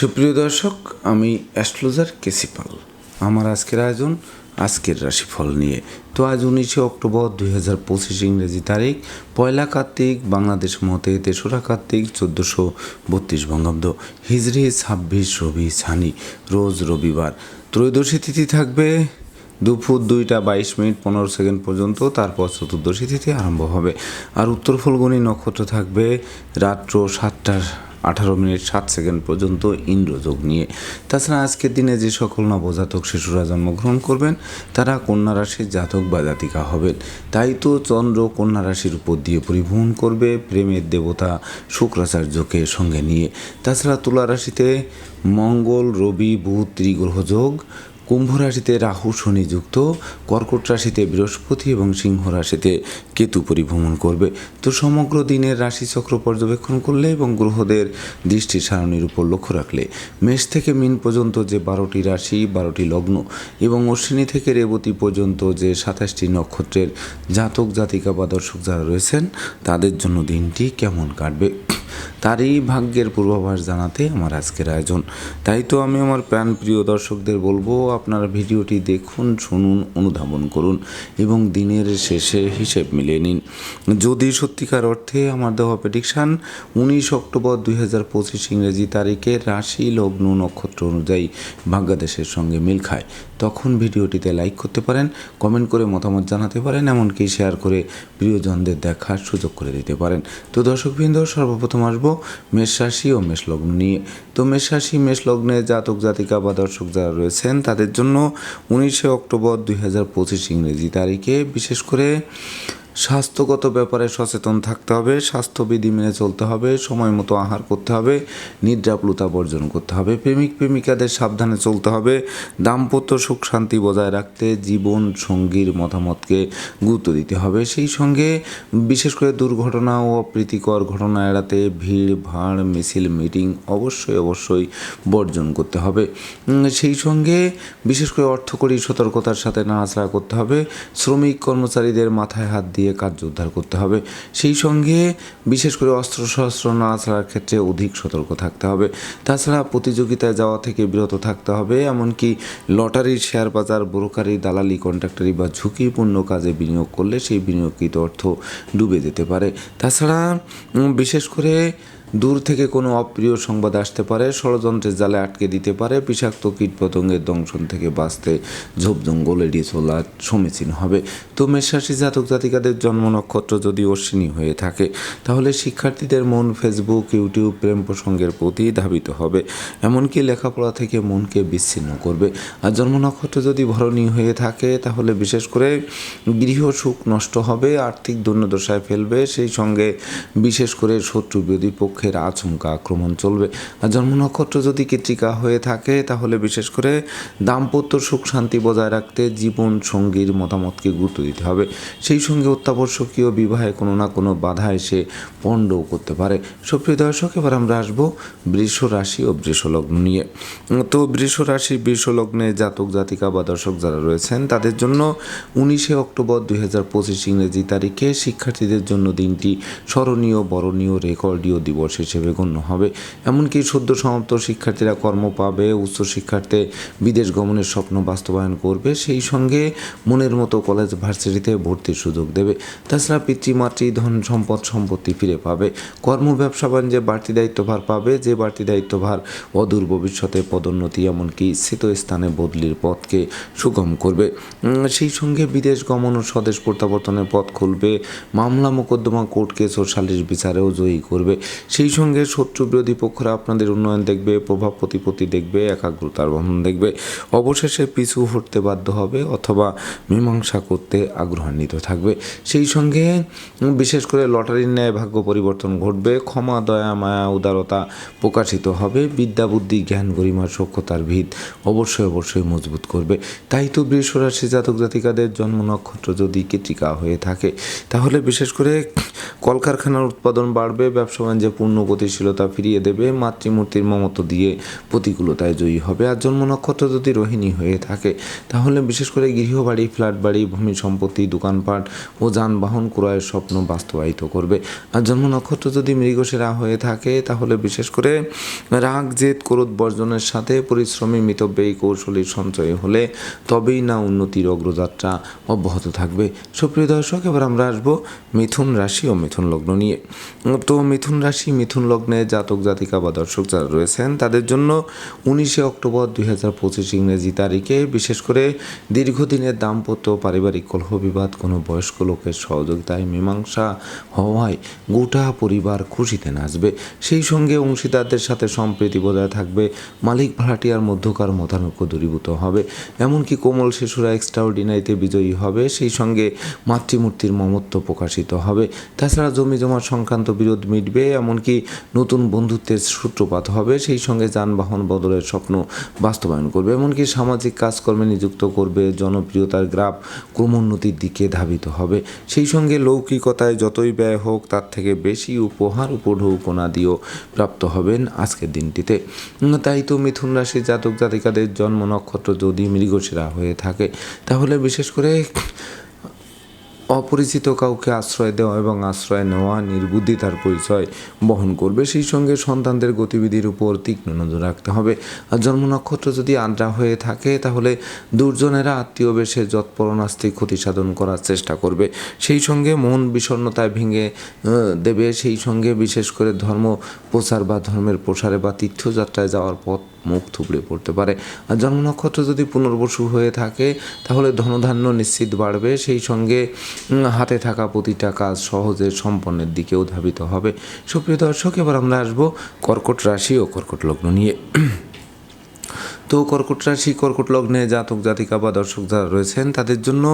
সুপ্রিয় দর্শক, আমি অ্যাস্ট্রোলজার কেসিপাল আমার আজকের আয়োজন, আজকের রাশিফল নিয়ে। তো আজ উনিশে অক্টোবর দুই হাজার পঁচিশ ইংরেজি তারিখ, পয়লা কার্তিক, বাংলাদেশ মতে তেসরা কার্তিক, চোদ্দোশো বত্রিশ বঙ্গাব্দ। হিজড়ি, ছাব্বিশ, রবি, ছানি, রোজ রবিবার। ত্রয়োদশী তিথি থাকবে দুপুর দুইটা বাইশ মিনিট পনেরো সেকেন্ড পর্যন্ত, তারপর চতুর্দশী তিথি আরম্ভ হবে। আর উত্তর ফলগুনি নক্ষত্র থাকবে রাত্র সাতটার আঠারো মিনিট সাত সেকেন্ড পর্যন্ত ইন্দ্রযোগ নিয়ে। তাছাড়া আজকের দিনে যে সকল নবজাতক শিশুরা জন্মগ্রহণ করবেন, তারা কন্যা রাশির জাতক বা জাতিকা হবেন। তাই তো চন্দ্র কন্যা রাশির উপর দিয়ে পরিবহন করবে প্রেমের দেবতা শুক্রাচার্যকে সঙ্গে নিয়ে। তাছাড়া তুলা রাশিতে মঙ্গল, রবি, বুধ, ত্রিগ্রহ যোগ কুম্ভ রাশিতে রাহু শনি যুক্ত, কর্কট রাশিতে বৃহস্পতি এবং সিংহ রাশিতে কেতু পরিভ্রমণ করবে। তো সমগ্র দিনের রাশিচক্র পর্যবেক্ষণ করলে এবং গ্রহদের দৃষ্টি সারণীর উপর লক্ষ্য রাখলে মেষ থেকে মিন পর্যন্ত যে বারোটি রাশি, বারোটি লগ্ন এবং অশ্বিনী থেকে রেবতী পর্যন্ত যে সাতাশটি নক্ষত্রের জাতক, জাতিকা বা দর্শক যারা রয়েছেন, তাদের জন্য দিনটি কেমন কাটবে? তারই ভাগ্যের পূর্বাভাস জানাতে আমার আজকের আয়োজন। তাই তো আমি আমার প্রাণ প্রিয় দর্শকদের বলব, আপনারা ভিডিওটি দেখুন, শুনুন, অনুধাবন করুন এবং দিনের শেষে হিসেব মিলিয়ে নিন। যদি সত্যিকার অর্থে আমার দেওয়া প্রেডিকশান উনিশ অক্টোবর দুই হাজার পঁচিশ ইংরেজি তারিখে রাশি লগ্ন নক্ষত্র অনুযায়ী ভাগ্যাদেশের সঙ্গে মিল খায়। তখন ভিডিওটিতে লাইক করতে পারেন কমেন্ট করে মতামত জানাতে পারেন, এমনকি শেয়ার করে প্রিয়জনদের দেখার সুযোগ করে দিতে পারেন। তো দর্শকবৃন্দ, সর্বপ্রথম আসব মেষ রাশি ও মেষ লগ্ন নিয়ে। তো মেষ রাশি, মেষ লগ্নে জাতক জাতিকা বা দর্শক যারা রয়েছেন, তাদের জন্য উনিশে অক্টোবর দুই হাজার পঁচিশ ইংরেজি তারিখে বিশেষ করে স্বাস্থ্যগত ব্যাপারে সচেতন থাকতে হবে, স্বাস্থ্যবিধি মেনে চলতে হবে, সময় মতো আহার করতে হবে, নিদ্রাপ্লুতা বর্জন করতে হবে, প্রেমিক প্রেমিকাদের সাবধানে চলতে হবে, দাম্পত্য সুখ শান্তি বজায় রাখতে জীবন সঙ্গীর মতামতকে গুরুত্ব দিতে হবে। সেই সঙ্গে বিশেষ করে দুর্ঘটনা ও অপ্রীতিকর ঘটনা এড়াতে ভিড়, ভাড়, মিছিল, মিটিং অবশ্যই অবশ্যই বর্জন করতে হবে। সেই সঙ্গে বিশেষ করে অর্থকরী সতর্কতার সাথে নাড়াচাড়া করতে হবে, শ্রমিক কর্মচারীদের মাথায় হাত দিয়ে কার্য উদ্ধার করতে হবে। সেই সঙ্গে বিশেষ করে অস্ত্র শস্ত্র না ছাড়ার ক্ষেত্রে অধিক সতর্ক থাকতে হবে। তাছাড়া প্রতিযোগিতায় যাওয়া থেকে বিরত থাকতে হবে। এমনকি লটারি শেয়ার বাজার ব্রোকারি দালালি, কন্ট্রাক্টারি বা ঝুঁকিপূর্ণ কাজে বিনিয়োগ করলে সেই বিনিয়োগকৃত অর্থ ডুবে যেতে পারে। তাছাড়া বিশেষ করে দূর থেকে কোনো অপ্রিয় সংবাদ আসতে পারে, ষড়যন্ত্রের জালে আটকে দিতে পারে, বিষাক্ত কীটপতঙ্গের দংশন থেকে বাঁচতে ঝোপ জঙ্গল এড়িয়ে চলা সমীচীন হবে। তো মেষরাশি জাতক জাতিকাদের জন্ম নক্ষত্র যদি অশ্বিনী হয়ে থাকে, তাহলে শিক্ষার্থীদের মন ফেসবুক ইউটিউব প্রেম প্রসঙ্গের প্রতি ধাবিত হবে। এমনকি লেখাপড়া থেকে মনকে বিচ্ছিন্ন করবে। আর জন্ম নক্ষত্র যদি ভরণী হয়ে থাকে, তাহলে বিশেষ করে গৃহ সুখ নষ্ট হবে, আর্থিক দৈন্যদশায় ফেলবে। সেই সঙ্গে বিশেষ করে শত্রু বিরোধী পক্ষের আচমকা আক্রমণ চলবে। আর জন্ম নক্ষত্র যদি কৃত্রিকা হয়ে থাকে, তাহলে বিশেষ করে দাম্পত্য সুখ শান্তি বজায় রাখতে জীবন সঙ্গীর মতামতকে গুরুত্ব দিতে হবে। সেই সঙ্গে অত্যাবশ্যকীয় বিবাহে কোনো না কোনো বাধা এসে পণ্ডও করতে পারে। সুপ্রিয় দর্শক, এবার আমরা আসব বৃষ রাশি ও বৃষলগ্ন নিয়ে। তো বৃষ রাশি বৃষলগ্নে জাতক, জাতিকা বা দর্শক যারা রয়েছেন, তাদের জন্য উনিশে অক্টোবর দুই হাজার পঁচিশ ইংরেজি তারিখে শিক্ষার্থীদের জন্য দিনটি স্মরণীয়, বরণীয়, রেকর্ডীয় দিবস। হিসেবে গণ্য হবে। এমনকি সদ্য সমাপ্ত শিক্ষার্থীরা কর্ম পাবে, উচ্চ উচ্চশিক্ষার্থে বিদেশ গমনের স্বপ্ন বাস্তবায়ন করবে, সেই সঙ্গে মনের মতো কলেজ ভার্সিটিতে ভর্তির সুযোগ দেবে। তাছাড়া পিতৃমাতৃ ধন সম্পদ, সম্পত্তি ফিরে পাবে। কর্ম, ব্যবসা, বাণিজ্যে বাড়তি দায়িত্বভার পাবে, যে বাড়তি দায়িত্বভার অদূর ভবিষ্যতে পদোন্নতি, এমনকি স্থানে বদলির পথকে সুগম করবে। সেই সঙ্গে বিদেশ গমন ও স্বদেশ প্রত্যাবর্তনের পথ খুলবে। মামলা, মোকদ্দমা, কোর্ট কেস ও সালিশ বিচারেও জয়ী করবে। সেই সঙ্গে শত্রু বিরোধী পক্ষরা আপনাদের উন্নয়ন দেখবে, প্রভাব প্রতিপত্তি দেখবে, একাগ্রতার বন্ধন দেখবে। অবশেষে পিছু হটতে বাধ্য হবে অথবা মীমাংসা করতে আগ্রহান্বিত থাকবে। সেই সঙ্গে বিশেষ করে লটারির ন্যায় ভাগ্য পরিবর্তন ঘটবে, ক্ষমা, দয়া, মায়া, উদারতা প্রকাশিত হবে, বিদ্যা, বুদ্ধি, জ্ঞান গরিমার সক্ষতার ভিত অবশ্যই অবশ্যই মজবুত করবে। তাই তো বৃষরাশি জাতক জাতিকাদের জন্ম নক্ষত্র যদি কৃতিকা হয়ে থাকে, তাহলে বিশেষ করে কলকারখানার উৎপাদন বাড়বে, ব্যবসা বাণিজ্যে পূর্ণ পূর্ণ গতিশীলতা ফিরিয়ে দেবে, মাতৃমূর্তির মমত্ব দিয়ে প্রতিকূলতায় জয়ী হবে। আর জন্ম নক্ষত্র যদি রোহিণী হয়ে থাকে, তাহলে বিশেষ করে গৃহবাড়ি ফ্ল্যাট বাড়ি ভূমি সম্পত্তি, দোকানপাট ও যানবাহন ক্রয়ের স্বপ্ন বাস্তবায়িত করবে। আর জন্ম নক্ষত্র যদি মৃগশিরা হয়ে থাকে, তাহলে বিশেষ করে রাগ, জেদ, ক্রোধ বর্জনের সাথে পরিশ্রমী, মিতব্যয়ী, কৌশলী সঞ্চয় হলে তবেই না উন্নতির অগ্রযাত্রা অব্যাহত থাকবে। সুপ্রিয় দর্শক, এবার আমরা আসব মিথুন রাশি ও মিথুন লগ্ন নিয়ে। তো মিথুন রাশি মিথুন লগ্নে জাতক, জাতিকা বা দর্শক যারা রয়েছেন, তাদের জন্য উনিশে অক্টোবর দুই হাজার পঁচিশ ইংরেজি তারিখে বিশেষ করে দীর্ঘদিনের দাম্পত্য পারিবারিক কলহ বিবাদ কোনো বয়স্ক লোকের সহযোগিতায় মীমাংসা হওয়ায় গোটা পরিবার খুশিতে নাচবে। সেই সঙ্গে অংশীদারদের সাথে সম্প্রীতি বজায় থাকবে। মালিক ভাড়াটিয়ার মধ্যকার মতানৈক্য দূরীভূত হবে। এমনকি কোমল শিশুরা এক্সট্রাঅর্ডিনারিতে বিজয়ী হবে। সেই সঙ্গে মাতৃমূর্তির মমত্ব প্রকাশিত হবে। তাছাড়া জমি জমা সংক্রান্ত বিরোধ মিটবে। এমনকি নতুন বন্ধুত্বের সূত্রপাত হবে? সেই সঙ্গে যানবাহন বদলের স্বপ্ন বাস্তবায়ন করবে। এমনকি সামাজিক কাজকর্মে নিযুক্ত করবে, জনপ্রিয়তার গ্রাফ ক্রমোন্নতির দিকে ধাবিত হবে। সেই সঙ্গে লৌকিকতায় যতই ব্যয় হোক, তার থেকে বেশি উপহার উপঢৌকনা দিয়েও প্রাপ্ত হবেন আজকের দিনটিতে। তাই তো মিথুন রাশির জাতক জাতিকাদের জন্ম নক্ষত্র যদি মৃগশিরা হয়ে থাকে, তাহলে বিশেষ করে অপরিচিত কাউকে আশ্রয় দেওয়া এবং আশ্রয় নেওয়া নির্বুদ্ধিতার পরিচয় বহন করবে। সেই সঙ্গে সন্তানদের গতিবিধির উপর তীক্ষ্ণ নজর রাখতে হবে। আর জন্ম নক্ষত্র যদি আদ্রা হয়ে থাকে, তাহলে দুর্জনেরা আত্মীয় বেশে যৎপরণাস্তি ক্ষতি সাধন করার চেষ্টা করবে। সেই সঙ্গে মন বিষণ্ণতায় ভেঙে দেবে। সেই সঙ্গে বিশেষ করে ধর্ম প্রচার বা ধর্মের প্রসারে বা তীর্থযাত্রায় যাওয়ার পথ মুখ থুবড়ে পড়তে পারে। আর জন্ম নক্ষত্র যদি পুনর্বসু হয়ে থাকে, তাহলে ধনধান্য নিশ্চিত বাড়বে। সেই সঙ্গে হাতে থাকা প্রতিটা কাজ সহজে সম্পন্নের দিকেও ধাবিত হবে। সুপ্রিয় দর্শক, এবার আমরা আসব কর্কট রাশি ও কর্কট লগ্ন নিয়ে। তো কর্কট রাশি, কর্কট লগ্নে জাতক, জাতিকা বা দর্শক যারা রয়েছেন, তাদের জন্য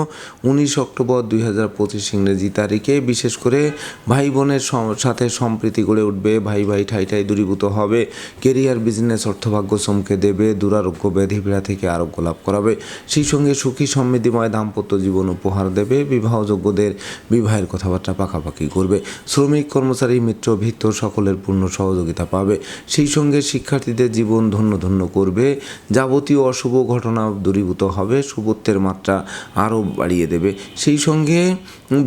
উনিশ অক্টোবর দুই হাজার পঁচিশ ইংরেজি তারিখে বিশেষ করে ভাই বোনের সাথে সম্প্রীতি গড়ে উঠবে। ভাই ভাই, ঠাই ঠাই দূরীভূত হবে। কেরিয়ার, বিজনেস, অর্থভাগ্য চমকে দেবে। দুরারোগ্য ব্যাধি পীড়া থেকে আরোগ্য লাভ করাবে। সেই সঙ্গে সুখী, সমৃদ্ধিময় দাম্পত্য জীবন উপহার দেবে। বিবাহযোগ্যদের বিবাহের কথাবার্তা পাকাপাকি করবে। শ্রমিক, কর্মচারী, মিত্র ভিত্ত সকলের পূর্ণ সহযোগিতা পাবে। সেই সঙ্গে শিক্ষার্থীদের জীবন ধন্য ধন্য করবে। যাবতীয় অশুভ ঘটনা দূরীভূত হবে শুভত্বের মাত্রা আরও বাড়িয়ে দেবে। সেই সঙ্গে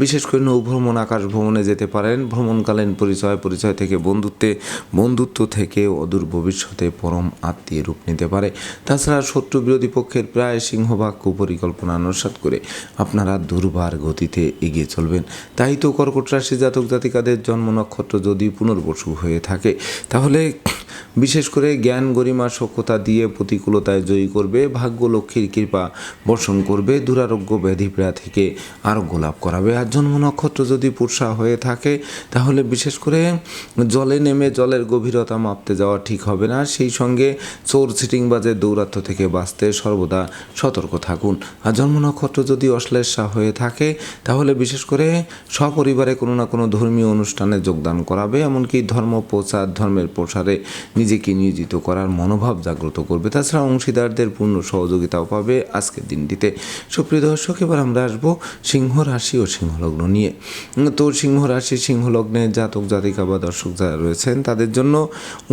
বিশেষ করে নৌভ্রমণ আকাশ ভ্রমণে যেতে পারেন। ভ্রমণকালীন পরিচয় পরিচয় থেকে বন্ধুত্বে, বন্ধুত্ব থেকে অদূর ভবিষ্যতে পরম আত্মীয় রূপ নিতে পারে। তাছাড়া শত্রু বিরোধী পক্ষের প্রায় সিংহভাগ কুপরিকল্পনা অনুসার করে আপনারা দুর্বার গতিতে এগিয়ে চলবেন। তাই তো কর্কট রাশি জাতক জাতিকাদের জন্ম নক্ষত্র যদি পুনর্বসু হয়ে থাকে, তাহলে বিশেষ করে জ্ঞান, গরিমা সক্ষতা দিয়ে প্রতিকূলতায় জয়ী করবে, ভাগ্য লক্ষ্মীর কৃপা বর্ষণ করবে, দুরারোগ্য ব্যাধিপীড়া থেকে আরোগ্য লাভ করাবে। আর জন্ম নক্ষত্র যদি পুরসা হয়ে থাকে, তাহলে বিশেষ করে জলে নেমে জলের গভীরতা মাপতে যাওয়া ঠিক হবে না। সেই সঙ্গে চোর সিটিং সিটিংবাজের দৌরাত্ম থেকে বাঁচতে সর্বদা সতর্ক থাকুন। আর জন্ম নক্ষত্র যদি অশ্লেষা হয়ে থাকে, তাহলে বিশেষ করে সপরিবারে কোনো না কোনো ধর্মীয় অনুষ্ঠানে যোগদান করাবে, এমনকি ধর্ম প্রচার, ধর্মের প্রসারে নিজেকে নিয়োজিত করার মনোভাব জাগ্রত করবে। তাছাড়া অংশীদারদের পূর্ণ সহযোগিতাও পাবে আজকের দিনটিতে। সুপ্রিয় দর্শক, এবার আমরা আসব সিংহ রাশি ও সিংহলগ্ন নিয়ে। তো সিংহ রাশি, সিংহলগ্নে জাতক, জাতিকা বা দর্শক যারা রয়েছেন, তাদের জন্য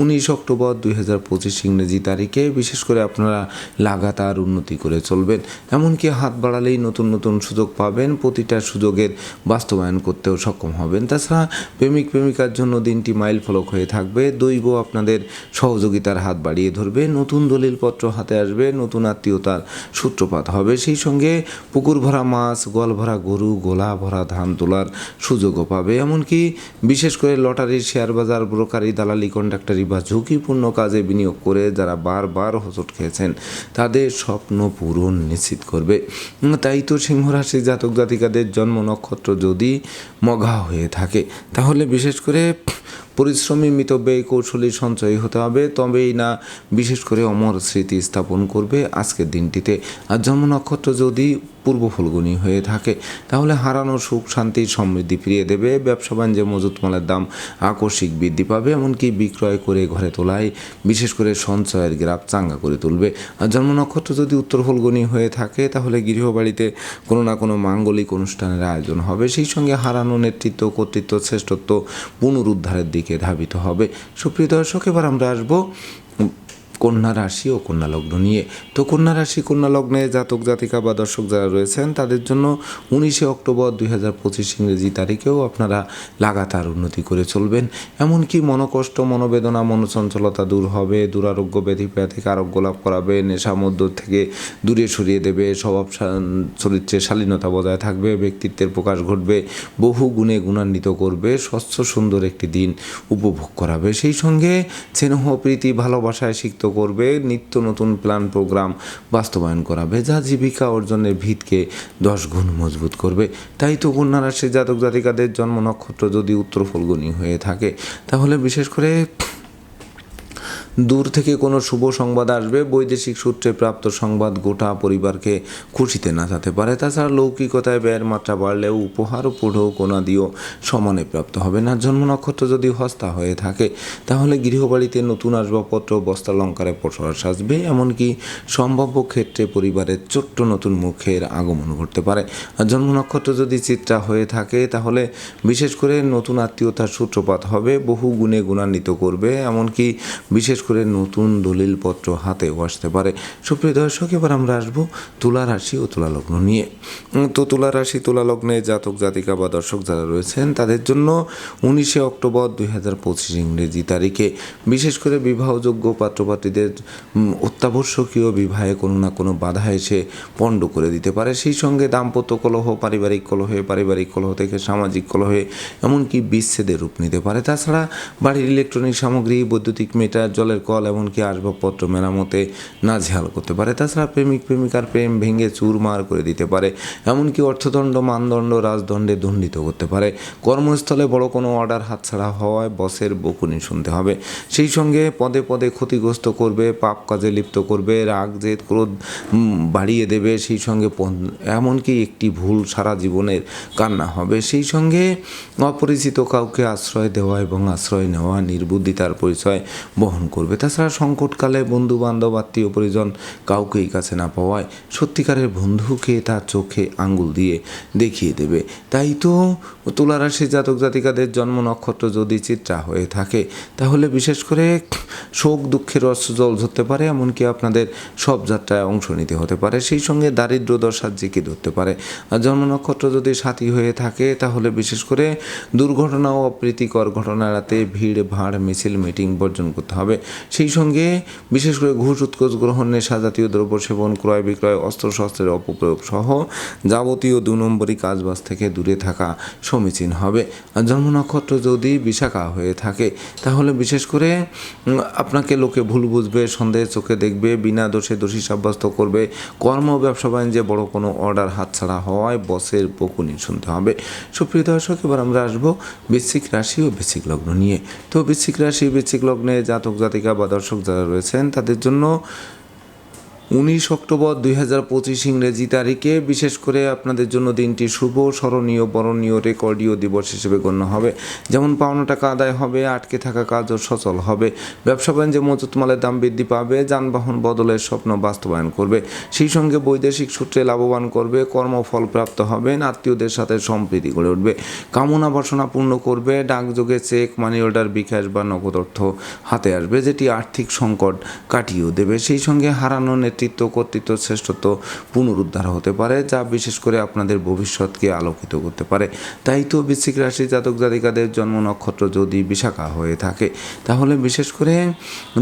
উনিশ অক্টোবর দুই হাজার পঁচিশ ইংরেজি তারিখে বিশেষ করে আপনারা লাগাতার উন্নতি করে চলবেন। এমনকি হাত বাড়ালেই নতুন নতুন সুযোগ পাবেন, প্রতিটা সুযোগের বাস্তবায়ন করতেও সক্ষম হবেন। তাছাড়া প্রেমিক, প্রেমিকার জন্য দিনটি মাইল ফলক হয়ে থাকবে। দৈব আপনাদের সহযোগিতার হাত বাড়িয়ে ধরবে। নতুন দলিলপত্র হাতে আসবে, নতুন আত্মীয়তার সূত্রপাত হবে। সেই সঙ্গে পুকুর ভরা মাছ, গোয়াল ভরা গরু, গোলা ভরা ধান তোলার সুযোগও পাবে। এমনকি বিশেষ করে লটারির শেয়ার বাজার, ব্রোকারি, দালালি, কন্ডাক্টারি বা ঝুঁকিপূর্ণ কাজে বিনিয়োগ করে যারা বারবার হোঁচট খেয়েছেন, তাদের স্বপ্ন পূরণ নিশ্চিত করবে। তাই তো সিংহ রাশি জাতক জাতিকাদের জন্ম নক্ষত্র যদি মঘা হয়ে থাকে, তাহলে বিশেষ করে পরিশ্রমী মিতব্যয়ী কৌশলী সঞ্চয় হতে হবে। তবেই না, বিশেষ করে অমর স্মৃতি স্থাপন করবে আজকের দিনটিতে। আর জন্ম নক্ষত্র যদি পূর্ব ফলগুনি হয়ে থাকে, তাহলে হারানো সুখ, শান্তি, সমৃদ্ধি ফিরিয়ে দেবে। ব্যবসা বাণিজ্যে মজুত মালের দাম আকস্মিক বৃদ্ধি পাবে, এমনকি বিক্রয় করে ঘরে তোলায় বিশেষ করে সঞ্চয়ের গ্রাফ চাঙ্গা করে তুলবে। আর জন্ম নক্ষত্র যদি উত্তর ফলগুনি হয়ে থাকে, তাহলে গৃহবাড়িতে কোনো না কোনো মাঙ্গলিক অনুষ্ঠানের আয়োজন হবে। সেই সঙ্গে হারানো নেতৃত্ব, কর্তৃত্ব, শ্রেষ্ঠত্ব পুনরুদ্ধারের দিকে ধাবিত হবে। সুপ্রিয় দর্শক, এবার আমরা আসব কন্যা রাশি ও কন্যা লগ্ন নিয়ে। তো কন্যা রাশি, কন্যা লগ্নে জাতক, জাতিকা বা দর্শক যারা রয়েছেন, তাদের জন্য উনিশে অক্টোবর দুই হাজার পঁচিশ ইংরেজি তারিখেও আপনারা লাগাতার উন্নতি করে চলবেন। এমনকি মনোকষ্ট, মনোবেদনা, মনোচঞ্চলতা দূর হবে, দুরারোগ্য ব্যাধি থেকে আরোগ্য লাভ করাবে, নেশা মধ্য থেকে দূরে সরিয়ে দেবে, স্বভাব চরিত্রে শালীনতা বজায় থাকবে, ব্যক্তিত্বের প্রকাশ ঘটবে, বহু গুণে গুণান্বিত করবে, স্বচ্ছ সুন্দর একটি দিন উপভোগ করাবে। সেই সঙ্গে স্নেহ, প্রীতি, ভালোবাসায় সিক্ত করবে, নিত্য নতুন প্ল্যান প্রোগ্রাম বাস্তবায়ন করাবে। যা জীবিকা অর্জনের ভিতকে দশ গুণ মজবুত করবে। তাই তো কন্যারা সে জাতক জাতিকাদের জন্ম নক্ষত্র যদি উত্তর ফলগুনি হয়ে থাকে, তাহলে বিশেষ করে দূর থেকে কোনো শুভ সংবাদ আসবে, বৈদেশিক সূত্রে প্রাপ্ত সংবাদ গোটা পরিবারকে খুশিতে নাচাতে পারে। তাছাড়া লৌকিকতায় ব্যয়ের মাত্রা বাড়লেও উপহার ও কোনা দিয়েও সমানে প্রাপ্ত হবে না। জন্ম নক্ষত্র যদি হস্তা হয়ে থাকে, তাহলে গৃহবাড়িতে নতুন আসবাবপত্র বস্ত্রালঙ্কারে প্রসার সাজবে। এমনকি সম্ভাব্য ক্ষেত্রে পরিবারের ছোট্ট নতুন মুখের আগমন ঘটতে পারে। আর জন্ম নক্ষত্র যদি চিত্রা হয়ে থাকে, তাহলে বিশেষ করে নতুন আত্মীয়তার সূত্রপাত হবে, বহু গুণে গুণান্বিত করবে। এমনকি বিশেষ করে নতুন দলিলপত্র হাতেও আসতে পারে। সুপ্রিয় দর্শক, এবার আমরা আসব তুলা রাশি ও তুলা লগ্ন নিয়ে। তো তুলা রাশি, তুলা লগ্নে জাতক, জাতিকা বা দর্শক যারা রয়েছেন, তাদের জন্য উনিশে অক্টোবর দুই হাজার পঁচিশ ইংরেজি তারিখে বিশেষ করে বিবাহযোগ্য পাত্রপাত্রীদের অত্যাবশ্যকীয় বিবাহে কোনো না কোনো বাধা এসে পণ্ড করে দিতে পারে। সেই সঙ্গে দাম্পত্য কলহ, পারিবারিক কলহে, পারিবারিক কলহ থেকে সামাজিক কলহে, এমনকি বিচ্ছেদের রূপ নিতে পারে। তাছাড়া বাড়ির ইলেকট্রনিক সামগ্রী, বৈদ্যুতিক মিটার, জলের কল, এমনকি আসবাবপত্র মেরামতে না নাজেহাল করতে পারে। তাছাড়া প্রেমিক, প্রেমিকার প্রেম ভেঙে চুরমার করে দিতে পারে, এমনকি অর্থদণ্ড, মানদণ্ড, রাজদণ্ডে দণ্ডিত করতে পারে। কর্মস্থলে বড় কোনো অর্ডার হাতছাড়া হওয়ায় বসের বকুনি শুনতে হবে। সেই সঙ্গে পদে পদে ক্ষতিগ্রস্ত করবে, পাপ কাজে লিপ্ত করবে, রাগ, জেদ, ক্রোধ বাড়িয়ে দেবে, সেই সঙ্গে এমনকি একটি ভুল সারা জীবনের কান্না হবে। সেই সঙ্গে অপরিচিত কাউকে আশ্রয় দেওয়া এবং আশ্রয় নেওয়া, নির্বুদ্ধিতার পরিচয় বহন করবে। তাছাড়া সংকটকালে বন্ধু বান্ধব আত্মীয় পরিজন কাউকেই কাছে না পাওয়ায় সত্যিকারের বন্ধুকে তার চোখে আঙ্গুল দিয়ে দেখিয়ে দেবে। তাই তো তুলারাশি জাতক জাতিকাদের জন্ম নক্ষত্র যদি চিত্রা হয়ে থাকে, তাহলে বিশেষ করে শোক, দুঃখের রস জল ধরতে পারে, এমনকি আপনাদের সব যাত্রায় অংশ নিতে হতে পারে। সেই সঙ্গে দারিদ্র দশার জিকে ধরতে পারে। আর জন্ম নক্ষত্র যদি সাথী হয়ে থাকে, তাহলে বিশেষ করে দুর্ঘটনা ও অপ্রীতিকর ঘটনা এড়াতে ভিড়, ভাড়, মিছিল, মিটিং বর্জন করতে হবে। সেই সঙ্গে বিশেষ করে ঘুষ, উৎকোচ গ্রহণ, নেশা জাতীয় দ্রব্য সেবন, ক্রয় বিক্রয় অস্ত্রশস্ত্রের অপপ্রয়োগ সহ যাবতীয় দু নম্বরী কাজবাজ থেকে দূরে থাকা সমীচীন হবে। আর জন্ম নক্ষত্র যদি বিশাখা হয়ে থাকে, তাহলে বিশেষ করে আপনাকে লোকে ভুল বুঝবে সন্দেহের চোখে দেখবে, বিনা দোষে দোষী সাব্যস্ত করবে। কর্ম, ব্যবসা, বাণিজ্যে বড় কোনো অর্ডার হাতছাড়া হওয়ায় বসের বকুনি শুনতে হবে। সুপ্রিয় দর্শক, এবার আমরা আসব বৃশ্চিক রাশি ও বৃশ্চিক লগ্ন নিয়ে। তো বৃশ্চিক রাশি, বৃশ্চিক লগ্নে জাতক জাতিকা বা দর্শক যারা রয়েছেন তাদের জন্য উনিশ অক্টোবর দুই হাজার পঁচিশ ইংরেজি তারিখে, বিশেষ করে আপনাদের জন্য দিনটি শুভ, স্মরণীয়, বরণীয়, রেকর্ডীয় দিবস হিসেবে গণ্য হবে। যেমন পাওনা টাকা আদায় হবে, আটকে থাকা কাজও সচল হবে। ব্যবসা বাণিজ্যে মজুত মালের দাম বৃদ্ধি পাবে, যানবাহন বদলের স্বপ্ন বাস্তবায়ন করবে। সেই সঙ্গে বৈদেশিক সূত্রে লাভবান করবে, কর্মফল প্রাপ্ত হবেন, আত্মীয়দের সাথে সম্প্রীতি গড়ে উঠবে। কামনা বাসনা পূর্ণ করবে, ডাকযোগে চেক মানি অর্ডার বিকাশ বা নগদ অর্থ হাতে আসবে, যেটি আর্থিক সংকট কাটিয়েও দেবে। সেই সঙ্গে হারানো নেতৃত্ব, কর্তৃত্ব, শ্রেষ্ঠত্ব পুনরুদ্ধার হতে পারে, যা বিশেষ করে আপনাদের ভবিষ্যৎকে আলোকিত করতে পারে। তাই তো বৃশ্চিক রাশি জাতক জাতিকাদের জন্ম নক্ষত্র যদি বিশাখা হয়ে থাকে, তাহলে বিশেষ করে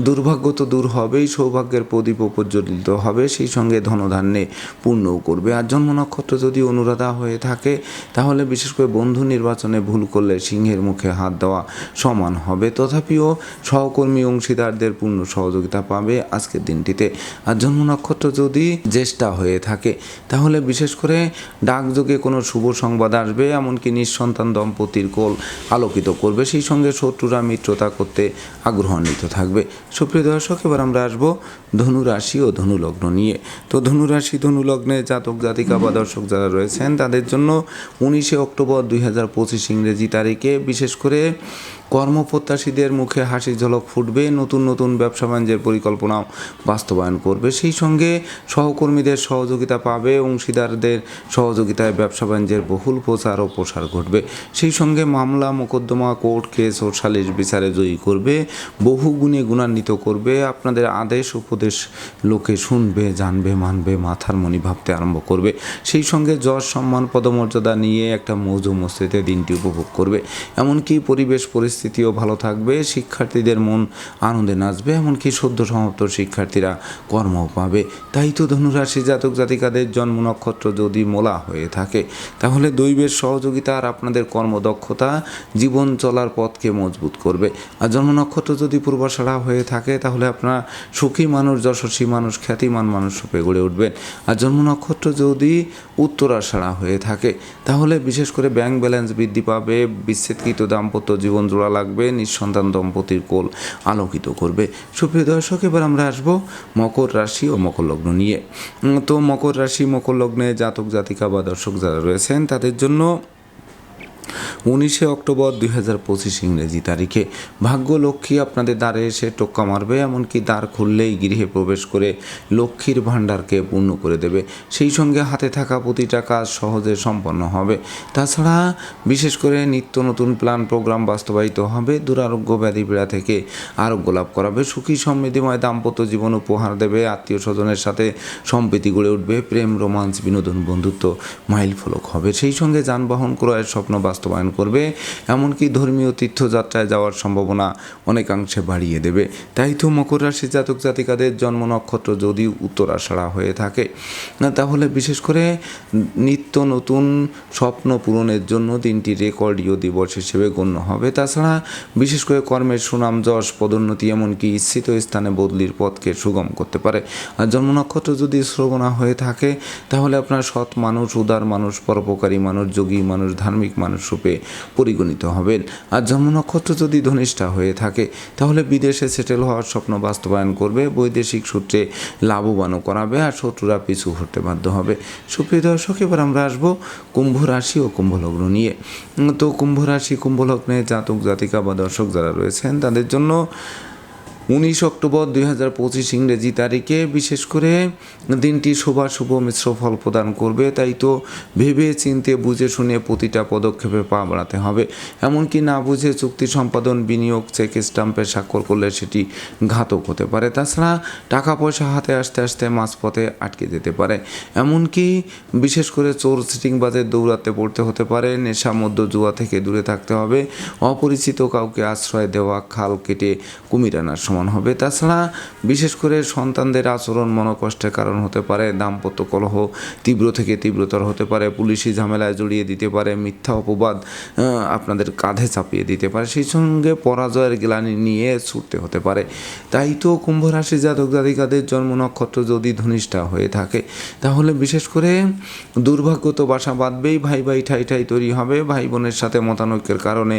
দুর্ভাগ্য তো দূর হবেই, সৌভাগ্যের প্রদীপ প্রজ্বলিত হবে, সেই সঙ্গে ধনধান্যে পূর্ণও করবে। আর জন্ম নক্ষত্র যদি অনুরাধা হয়ে থাকে, তাহলে বিশেষ করে বন্ধু নির্বাচনে ভুল করলে সিংহের মুখে হাত দেওয়া সমান হবে। তথাপিও সহকর্মী অংশীদারদের পূর্ণ সহযোগিতা পাবে আজকের দিনটিতে। আর জন্ম নক্ষত্র যদি জ্যেষ্ঠা হয়ে থাকে, তাহলে বিশেষ করে ডাকযোগে কোনো শুভ সংবাদ আসবে, এমনকি নিঃসন্তান দম্পতির কোল আলোকিত করবে। সেই সঙ্গে শত্রুরা মিত্রতা করতে আগ্রহান্বিত থাকবে। সুপ্রিয় দর্শক, এবার আমরা আসব ধনু রাশি ও ধনুলগ্ন নিয়ে। তো ধনু রাশি ধনু জাতক, জাতিকা বা দর্শক যারা রয়েছেন, তাদের জন্য উনিশে অক্টোবর দুই হাজার পঁচিশ ইংরেজি তারিখে বিশেষ করে কর্মপ্রত্যাশীদের মুখে হাসি ঝলক ফুটবে, নতুন নতুন ব্যবসা বাণিজ্যের পরিকল্পনাও বাস্তবায়ন করবে। সেই সঙ্গে সহকর্মীদের সহযোগিতা পাবে, অংশীদারদের সহযোগিতায় ব্যবসা বাণিজ্যের বহুল প্রচার ও প্রসার ঘটবে। সেই সঙ্গে মামলা, মোকদ্দমা, কোর্ট কেস ও সালিশ বিচারে জয়ী করবে, বহু গুণে গুণান্বিত করবে। আপনাদের আদেশ, উপদেশ লোকে শুনবে, জানবে, মানবে, মাথার মনি ভাবতে আরম্ভ করবে। সেই সঙ্গে যশ, সম্মান, পদমর্যাদা নিয়ে একটা মৌজ মস্তিতে দিনটি উপভোগ করবে। এমনকি পরিবেশ পরিস্থিতিও ভালো থাকবে, শিক্ষার্থীদের মন আনন্দে নাচবে, এমনকি সদ্য সমাপ্ত শিক্ষার্থীরা কর্ম পাবে। তাই তো ধনুরাশি জাতক জাতিকাদের জন্ম নক্ষত্র যদি মোলা হয়ে থাকে, তাহলে দৈবের সহযোগিতা আর আপনাদের কর্মদক্ষতা জীবন চলার পথকে মজবুত করবে। আর জন্ম নক্ষত্র যদি পূর্বাষাঢ়া হয়ে থাকে, তাহলে আপনার সুখী মানুষ, যশস্বী মানুষ, খ্যাতিমান মানুষ রূপে গড়ে উঠবেন। আর জন্ম নক্ষত্র যদি উত্তরাষাঢ়া হয়ে থাকে, তাহলে বিশেষ করে ব্যাংক ব্যালেন্স বৃদ্ধি পাবে, বিচ্ছেদকৃত দাম্পত্য জীবন জোড়া লাগবে, নিঃসন্তান দম্পতির কোল আলোকিত করবে। সুপ্রিয় দর্শক, এবার আমরা আসব মকর রাশি ও মকর লগ্ন নিয়ে। তো মকর রাশি, মকর লগ্নে জাতক জাতিকা বা দর্শক যারা রয়েছেন, তাদের জন্য উনিশে অক্টোবর দুই হাজার পঁচিশ ইংরেজি তারিখে। ভাগ্য লক্ষ্মী আপনাদের দ্বারে এসে টোক্কা মারবে, এমনকি দ্বার খুললেই গৃহে প্রবেশ করে লক্ষ্মীর ভাণ্ডারকে পূর্ণ করে দেবে। সেই সঙ্গে হাতে থাকা প্রতিটা কাজ সহজে সম্পন্ন হবে। তাছাড়া বিশেষ করে নিত্য নতুন প্ল্যান প্রোগ্রাম বাস্তবায়িত হবে, দুরারোগ্য ব্যাধি পীড়া থেকে আরোগ্য লাভ করাবে, সুখী সমৃদ্ধিময় দাম্পত্য জীবন উপহার দেবে, আত্মীয় স্বজনের সাথে সম্প্রীতি গড়ে উঠবে, প্রেম রোমাঞ্চ বিনোদন, বন্ধুত্ব মাইল ফলক হবে। সেই সঙ্গে যানবাহন ক্রয়ের স্বপ্ন বাস্তবায়ন করবে, এমনকি ধর্মীয় তীর্থযাত্রায় যাওয়ার সম্ভাবনা অনেকাংশে বাড়িয়ে দেবে। তাই তো মকর রাশি জাতক জাতিকাদের জন্ম নক্ষত্র যদি উত্তরাষাঢ়া হয়ে থাকে তাহলে বিশেষ করে নিত্য নতুন স্বপ্ন পূরণের জন্য দিনটি রেকর্ডীয় দিবস হিসেবে গণ্য হবে। তাছাড়া বিশেষ করে কর্মের সুনাম, যশ, পদোন্নতি, এমনকি ইচ্ছিত স্থানে বদলির পথকে সুগম করতে পারে। আর জন্ম নক্ষত্র যদি শ্রবণা হয়ে থাকে, তাহলে আপনার সৎ মানুষ, উদার মানুষ, পরোপকারী মানুষ, যোগী মানুষ, ধার্মিক মানুষ রূপে পরিগণিত হবেন। আর জন্ম নক্ষত্র যদি ধনিষ্ঠা হয়ে থাকে, তাহলে বিদেশে সেটেল হওয়ার স্বপ্ন বাস্তবায়ন করবে, বৈদেশিক সূত্রে লাভবানও করাবে, আর শত্রুরা পিছু হতে বাধ্য হবে। সুপ্রিয় দর্শক, এবার আমরা আসব কুম্ভ রাশি ও কুম্ভ লগ্ন নিয়ে। তো কুম্ভ রাশি, কুম্ভ লগ্নে জাতক জাতিকা বা দর্শক যারা রয়েছেন, তাদের জন্য উনিশ অক্টোবর দুই হাজার পঁচিশ ইংরেজি তারিখে বিশেষ করে দিনটি শোভা শুভ মিশ্র ফল প্রদান করবে, তাই তো ভেবে চিনতে বুঝে শুনে প্রতিটা পদক্ষেপে পা বাড়াতে হবে। এমনকি না বুঝে চুক্তি সম্পাদন, বিনিয়োগ, চেক স্টাম্পে স্বাক্ষর করলে সেটি ঘাতক হতে পারে। তাছাড়া টাকা পয়সা হাতে আসতে আসতে মাঝপথে আটকে যেতে পারে। এমনকি বিশেষ করে চোর সিটিংবাজের দৌড়াতে পড়তে হতে পারে, নেশা মধ্য জুয়া থেকে দূরে থাকতে হবে, অপরিচিত কাউকে আশ্রয় দেওয়া, খাল কেটে কুমির আনার সমান হবে। তাছাড়া বিশেষ করে সন্তানদের আচরণ মনোকষ্টের কারণ হতে পারে, দাম্পত্য কলহ তীব্র থেকে তীব্রতর হতে পারে, পুলিশি ঝামেলায় জড়িয়ে দিতে পারে, মিথ্যা অপবাদ আপনাদের কাঁধে চাপিয়ে দিতে পারে, সেই সঙ্গে পরাজয়ের গ্লানি নিয়ে ছুটতে হতে পারে। তাই তো কুম্ভ রাশি জাতক জাতিকাদের জন্ম নক্ষত্র যদি ধনিষ্ঠা হয়ে থাকে, তাহলে বিশেষ করে দুর্ভাগ্য তো বাসা বাঁধবেই, ভাই ভাই ঠাই ঠাই তৈরি হবে, ভাই বোনের সাথে মতানৈক্যের কারণে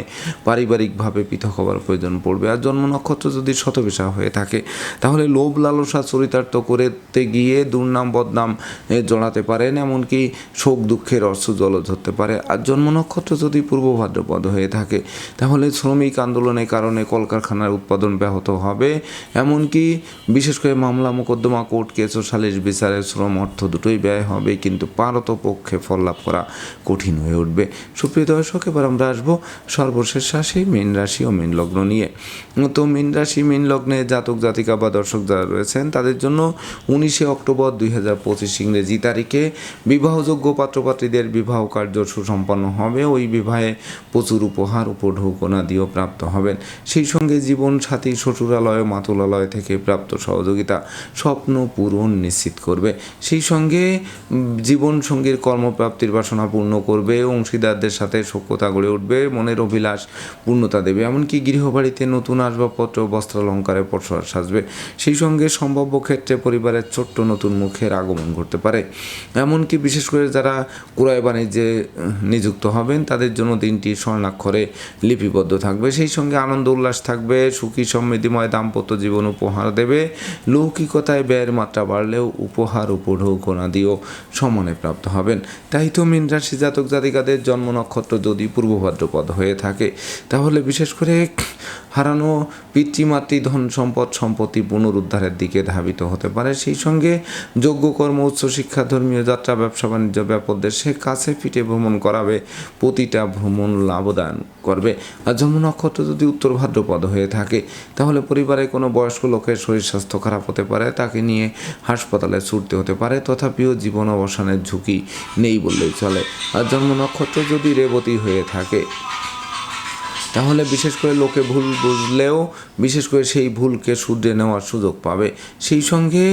পারিবারিকভাবে পৃথক হবার প্রয়োজন পড়বে। আর জন্ম নক্ষত্র যদি শতবিশা হয়ে থাকে। তাহলে লোভ লালসা চরিতার্থ করতে গিয়ে দুর্নাম বদনাম জড়াতে পারেন, এমনকি শোক দুঃখের অর্থ জল ধরতে পারে। আর জন্ম নক্ষত্র যদি পূর্ব ভাদ্রপদ হয়ে থাকে, তাহলে শ্রমিক আন্দোলনের কারণে কলকারখানার উৎপাদন ব্যাহত হবে। এমনকি বিশেষ করে মামলা মোকদ্দমা কোর্ট কেস ও সালিশ বিচারে শ্রম অর্থ দুটোই ব্যয় হবে, কিন্তু পারত পক্ষে ফল লাভ করা কঠিন হয়ে উঠবে। সুপ্রিয় দর্শক, এবার আমরা আসব সর্বশেষ রাশি, মীন রাশি ও মীন লগ্ন নিয়ে। তো মীন রাশি, মীন লগ্নে জাতক, জাতিকা বা দর্শক যারা রয়েছেন, তাদের জন্য উনিশে অক্টোবর দুই হাজার পঁচিশ ইংরেজি তারিখে বিবাহযোগ্য পাত্রপাত্রীদের বিবাহ কার্য সুসম্পন্ন হবে। ওই বিবাহে প্রচুর উপহার উপঢৌকনাদিও প্রাপ্ত হবেন। সেই সঙ্গে জীবন সাথী শ্বশুরালয়, মাতুলালয় থেকে প্রাপ্ত সহযোগিতা স্বপ্ন পূরণ নিশ্চিত করবে। সেই সঙ্গে জীবন সঙ্গীর কর্মপ্রাপ্তির বাসনা পূর্ণ করবে। অংশীদারদের সাথে সখ্যতা গড়ে উঠবে। মনের অভিলাষ পূর্ণতা দেবে। এমনকি গৃহবাড়িতে নতুন আসবাবপত্র, বস্ত্রালঙ্কার অলঙ্কারে প্রসার সাজবে। সেই সঙ্গে সম্ভাব্য ক্ষেত্রে পরিবারের ছোট্ট নতুন মুখের আগমন ঘটতে পারে। এমনকি বিশেষ করে যারা ক্রয় বাণিজ্যে নিযুক্ত হবেন, তাদের জন্য দিনটি স্বর্ণাক্ষরে লিপিবদ্ধ থাকবে। সেই সঙ্গে আনন্দ, উল্লাস থাকবে, সুখী, সমৃদ্ধিময় দাম্পত্য জীবন উপহার দেবে। লৌকিকতায় ব্যয়ের মাত্রা বাড়লেও উপহার উপঢৌকনা দিয়েও সমানে প্রাপ্ত হবেন। তাই তো মীন রাশি জাতক জাতিকাদের জন্ম নক্ষত্র যদি পূর্ব ভাদ্রপদ হয়ে থাকে, তাহলে বিশেষ করে হারানো পিতৃমাতৃ ধন সম্পদ সম্পত্তি পুনরুদ্ধারের দিকে ধাবিত হতে পারে। সেই সঙ্গে যোগ্য কর্ম, উচ্চ শিক্ষা, ধর্মীয় যাত্রা, ব্যবসা, বাণিজ্য ব্যাপক দেশে কাছে পিঠে ভ্রমণ করাবে, প্রতিটা ভ্রমণ লাভদান করবে। আর জন্ম নক্ষত্র যদি উত্তর ভাদ্রপদ হয়ে থাকে, তাহলে পরিবারে কোনো বয়স্ক লোকের শরীর স্বাস্থ্য খারাপ হতে পারে, তাকে নিয়ে হাসপাতালে ছুটতে হতে পারে, তথাপিও জীবন অবসানের ঝুঁকি নেই বললেই চলে। আর জন্ম নক্ষত্র যদি রেবতী হয়ে থাকে তাহলে বিশেষ করে লোকে ভুল বুঝলেও বিশেষ করে সেই ভুলকে শুধরে নেওয়ার সুযোগ পাবে। সেই সঙ্গে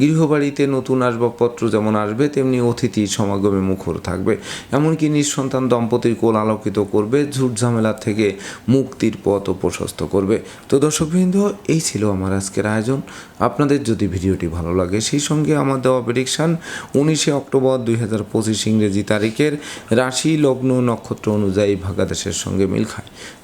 গৃহবাড়িতে নতুন আসবাবপত্র যেমন আসবে, তেমনি অতিথি সমাগমে মুখর থাকবে। এমনকি নিঃসন্তান দম্পতির কোল আলোকিত করবে, ঝুট ঝামেলা থেকে মুক্তির পথও প্রশস্ত করবে। তো দর্শকবৃন্দ, এই ছিল আমার আজকের আয়োজন। আপনাদের যদি ভিডিওটি ভালো লাগে, সেই সঙ্গে আমার দেওয়া প্রেডিকশান উনিশে অক্টোবর দুই হাজার পঁচিশ ইংরেজি তারিখের রাশি, লগ্ন, নক্ষত্র অনুযায়ী ভাগাদেশের সঙ্গে মিল খায়।